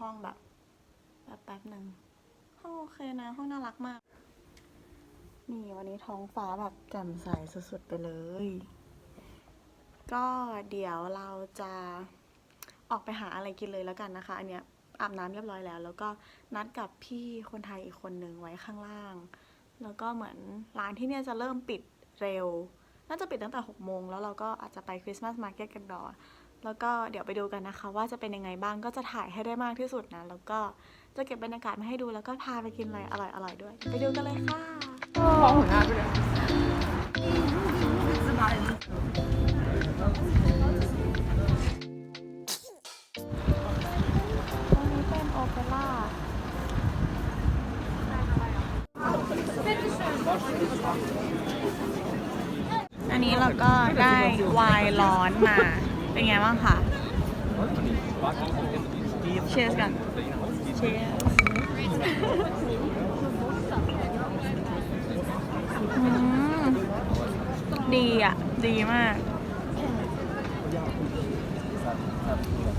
ห้องแบบแบบแป๊บหนึ่งห้องโอเคนะ ห้องน่ารักมาก นี่วันนี้ท้องฟ้าแบบแจ่มใสสุดๆไปเลย ก็เดี๋ยวเราจะออกไปหาอะไรกินเลยแล้วกันนะคะ อันเนี้ยอาบน้ำเรียบร้อยแล้ว แล้วก็นัดกับพี่คนไทยอีกคนหนึ่งไว้ข้างล่าง แล้วก็เหมือนร้านที่เนี่ยจะเริ่มปิดเร็ว น่าจะปิดตั้งแต่6โมงแล้วเราก็อาจจะไปคริสต์มาสมาร์เก็ตกันต่อ แล้วก็เดี๋ยวไปดูกันนะคะ ว่าจะเป็นยังไงบ้างก็จะถ่ายให้ได้มากที่สุดนะ แล้วก็จะเก็บบรรยากาศมาให้ดูแล้วก็พาไปกินอะไรอร่อยๆด้วย ไปดูกันเลยค่ะมองหัวหน้าไปเลยตรงนี้เป็นโอเปร่าอันนี้เราก็ได้ไวน์ร้อนมา เป็นไงบ้างคะเชียร์กันเชียร์ดีอะ ดีมาก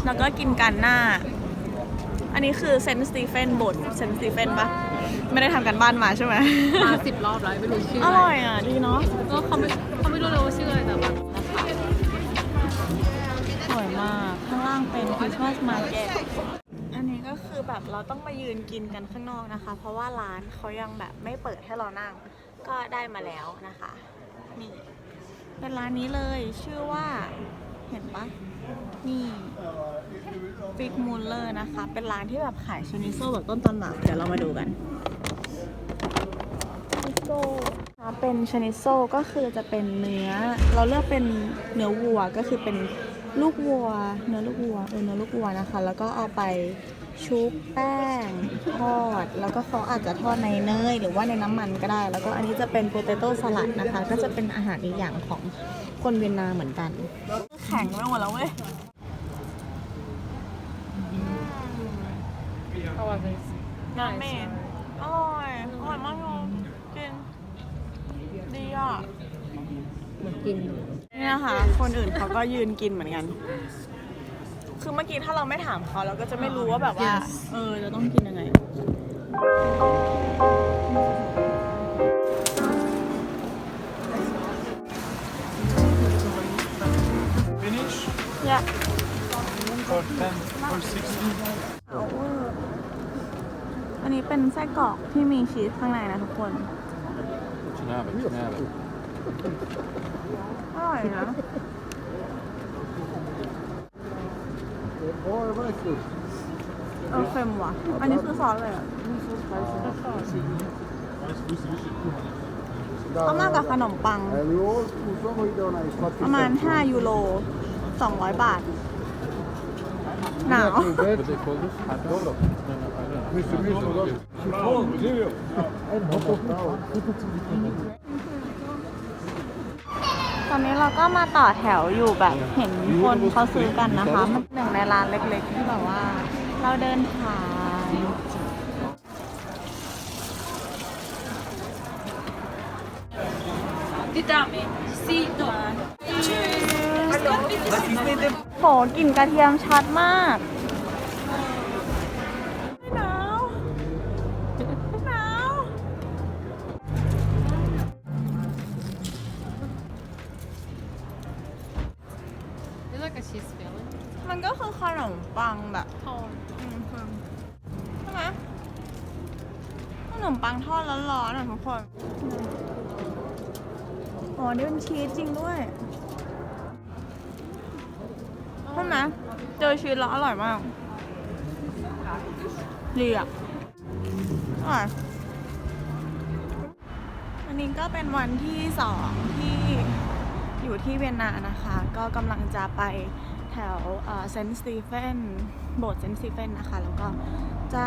แล้วก็กินกันหน้า อันนี้คือเซนต์สตีเฟนโบสถ์เซนต์สตีเฟนปะไม่ได้ทำกันบ้านมาใช่ไหมมาสิบรอบแล้วไม่รู้ชื่อออะร่ไรอยอะ ดีเนาะก็เขาไม่เขาไม่รู้เลยว่าชื่ออะไรแต่แบบางเป็นคริสต์มาสมาร์เก็ตอันนี้ก็คือแบบเราต้องมายืนกินกันข้างนอกนะคะ เพราะว่าร้านเขายังแบบไม่เปิดให้เรานั่ง ก็ได้มาแล้วนะคะ นี่เป็นร้านนี้เลยชื่อว่าเห็นปะนี่ฟิกมูลเลอร์นะคะ เป็นร้านที่แบบขายชานิโซ่แบบต้นตำรับเดี๋ยวเรามาดูกันชานิโซ่เป็นชานิโซ่ก็คือจะเป็นเนื้อ เราเลือกเป็นเนื้อวัวก็คือเป็น ลูกวัว เนื้อลูกวัวเออเนื้อลูกวัวนะคะ แล้วก็เอาไปชุบแป้งทอด แล้วก็เขาอาจจะทอดในเนยหรือว่าในน้ำมันก็ได้ แล้วก็อันนี้จะเป็นโปเตโต้สลัดนะคะ ก็จะเป็นอาหารอีกอย่างของคนเวียนนาเหมือนกัน แข็งไปหมดแล้วเว้ยเขาว่าเป็นน้ำเมนอร่อย อร่อยมากเลยกินดีอะเหมือนกิน นี่นะคะ คนอื่นเขาก็ยืนกินเหมือนกัน คือเมื่อกี้ถ้าเราไม่ถามเขาเราก็จะไม่รู้ว่าแบบว่า Yes เออจะต้องกินยังไง Finish เนี่ย for 10 or 16. เอาเวอร์อันนี้เป็นไส้กรอกที่มีชีสข้างในนะทุกคน Can have อร่อยนะเออเค็มว่ะ อันนี้คือซอสเลยอะเอามากับขนมปังประมาณ5ยูโร 200 บาท หนาว What they call this? Hot dog? No, no, I don't know. ตอนนี้เราก็มาต่อแถวอยู่แบบเห็นคนเขาซื้อกันนะคะ มันหนึ่งในร้านเล็กๆที่แบบว่า เราเดินผ่านติดตามซีดอโหกลิ่นกระเทียมชัดมาก ปังแบบทอดอืมคือใช่ไหมขนมปังทอดร้อนๆอะทุกคนอ๋อนี่เป็นชีสจริงด้วยใช่ไหมเจอชีสแล้วอร่อยมากดีอะอร่อยวันนี้ก็เป็นวันที่สองที่อยู่ที่เวียนนานะคะ ก็กำลังจะไป แถวเซนต์สตีเฟนโบสถ์เซนต์สตีเฟนนะคะ แล้วก็จะ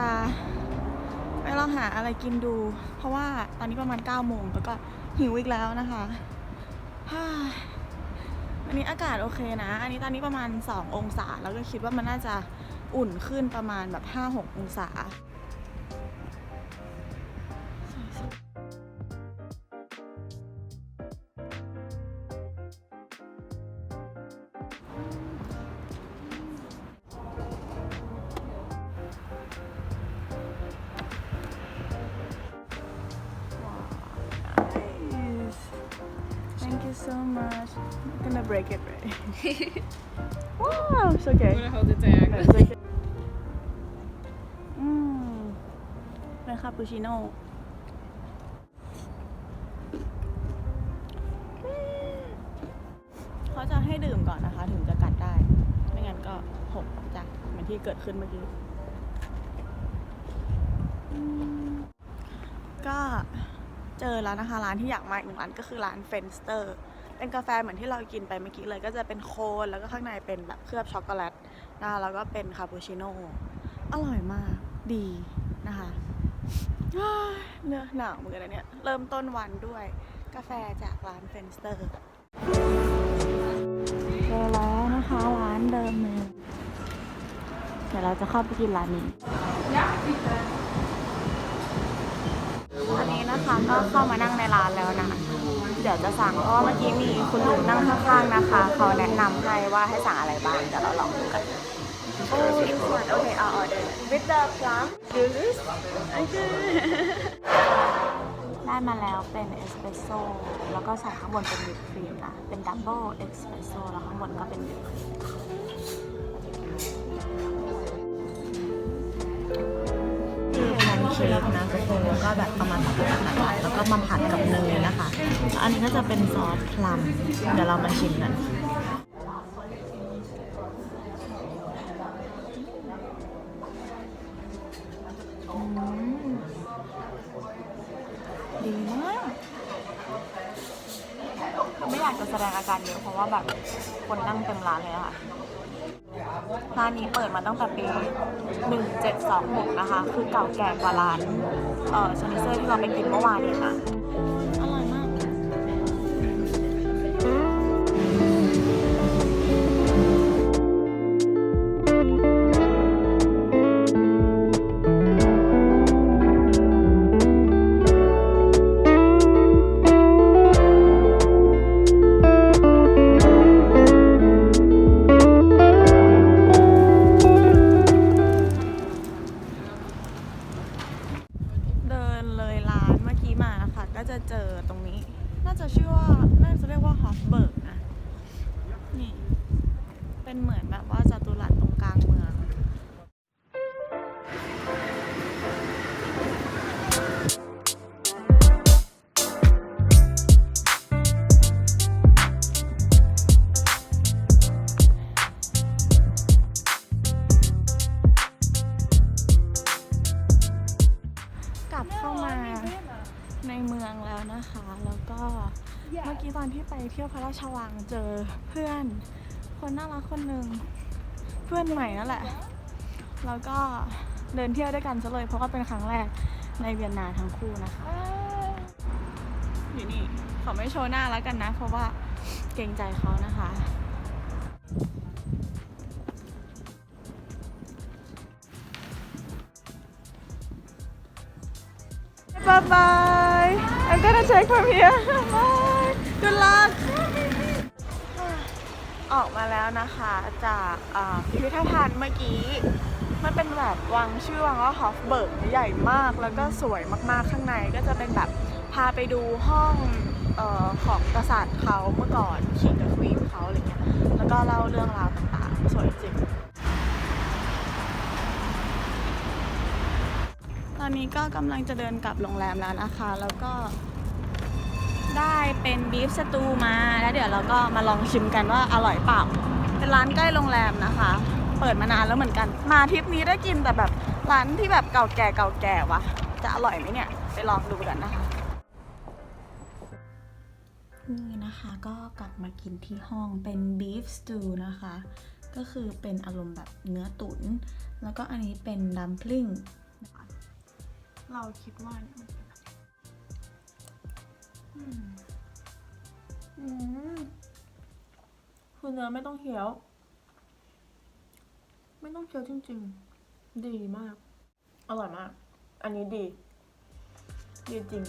ไปลองหาอะไรกินดู เพราะว่าตอนนี้ประมาณ9โมงแล้วก็หิวอีกแล้วนะคะวันนี้อากาศโอเคนะ อันนี้ตอนนี้ประมาณ 2 องศา แล้วก็คิดว่ามันน่าจะอุ่นขึ้นประมาณแบบ 5-6 องศา so much I'm gonna break it right wow it's okay I'm gonna hold it tag. It's okay อืมเป็นคาปูชิโน่ เขาจะให้ดื่มก่อนนะคะ ถึงจะกัดได้ ไม่งั้นก็หกจ้ะเหมือนที่เกิดขึ้นเมื่อกี้อืมก็ เจอแล้วนะคะ ร้านที่อยากมาอีกหนึ่งร้านก็คือร้านเฟนสเตอร์เป็นกาแฟเหมือนที่เรากินไปเมื่อกี้เลย ก็จะเป็นโคนแล้วก็ข้างในเป็นแบบเคลือบช็อกโกแลตนะแล้วก็เป็นคาปูชิโน่อร่อยมากดีนะคะเนื้อหนาวเหมือนกันเนี่ย เริ่มต้นวันด้วยกาแฟจากร้านเฟนสเตอร์เจอแล้วนะคะร้านเดิมเลยเดี๋ยวเราจะเข้าไปกินร้านนี้ อันนี้นะคะก็เข้ามานั่งในร้านแล้วนะ เดี๋ยวจะสั่งเพราะว่าเมื่อกี้มีคุณลุงนั่งข้างๆนะคะ เขาแนะนำให้ว่าให้สั่งอะไรบ้างเดี๋ยวเราลองดูกัน Oh, this one. Okay, I'll order. With the plum juice. Okay. ได้มาแล้วเป็นเอสเปรสโซ่แล้วก็ใส่ข้างบนเป็นวิปครีมนะ เป็นดับเบิลเอสเปรสโซ่แล้วข้างบนก็เป็นวิปครีม อ เป็นเค้กนะทุกคนแล้วก็แบบประมาณแบบนั้นๆแล้วก็มาผัดกับเนยนะคะ อันนี้ก็จะเป็นซอสพลัมเดี๋ยวเรามาชิมกันดีมากไม่อยากจะแสดงอาการเยอะเพราะว่าแบบคนนั่งเต็มร้านเลยอะค่ะ ร้านนี้เปิดมาตั้งแต่ปี 1726 นะคะ คือเก่าแก่กว่าร้านเอ่อชนิเซอร์ที่เราไปกินเมื่อวานนี้ค่ะ เมื่อกี้ตอนที่ไปเที่ยวพระราชวังเจอเพื่อนคนน่ารักคนหนึ่งเพื่อนใหม่นั่นแหละ แล้วก็เดินเที่ยวด้วยกันซะเลยเพราะว่าเป็นครั้งแรกในเวียนนาทั้งคู่นะคะอยู่นี่ขอไม่โชว์หน้าแล้วกันนะ เพราะว่าเกรงใจเขานะคะ Bye bye. I'm gonna take from here. Bye. Good luck. ออกมาแล้วนะคะจากอ่าพิพิธภัณฑ์เมื่อกี้ มันเป็นแบบวังชื่อวังว่าฮอฟเบิร์กใหญ่มากแล้วก็สวยมากๆข้างในก็จะเป็นแบบพาไปดูห้องเออของกษัตริย์เขาเมื่อก่อนคิงกับควีนเขาอะไรเงี้ยแล้วก็เล่าเรื่องราวต่างๆ สวยจริงตอนนี้ก็กำลังจะเดินกลับโรงแรมแล้วนะคะ แล้วก็ ได้เป็นบีฟสตูมาแล้วเดี๋ยวเราก็มาลองชิมกันว่าอร่อยเปล่าเป็นร้านใกล้โรงแรมนะคะ เปิดมานานแล้วเหมือนกัน มาทริปนี้ได้กินแต่แบบร้านที่แบบเก่าแก่เก่าแก่วะจะอร่อยไหมเนี่ยไปลองดูกันนะคะนี่นะคะก็กลับมากินที่ห้องเป็นบีฟสตูนะคะ ก็คือเป็นอารมณ์แบบเนื้อตุ๋นแล้วก็อันนี้เป็นดัมพลิงนะคะเราคิดว่าเนี่ย คือเนื้อไม่ต้องเคี้ยว ไม่ต้องเคี้ยวจริง ๆ ดีมาก อร่อยมาก อันนี้ดี ดีจริง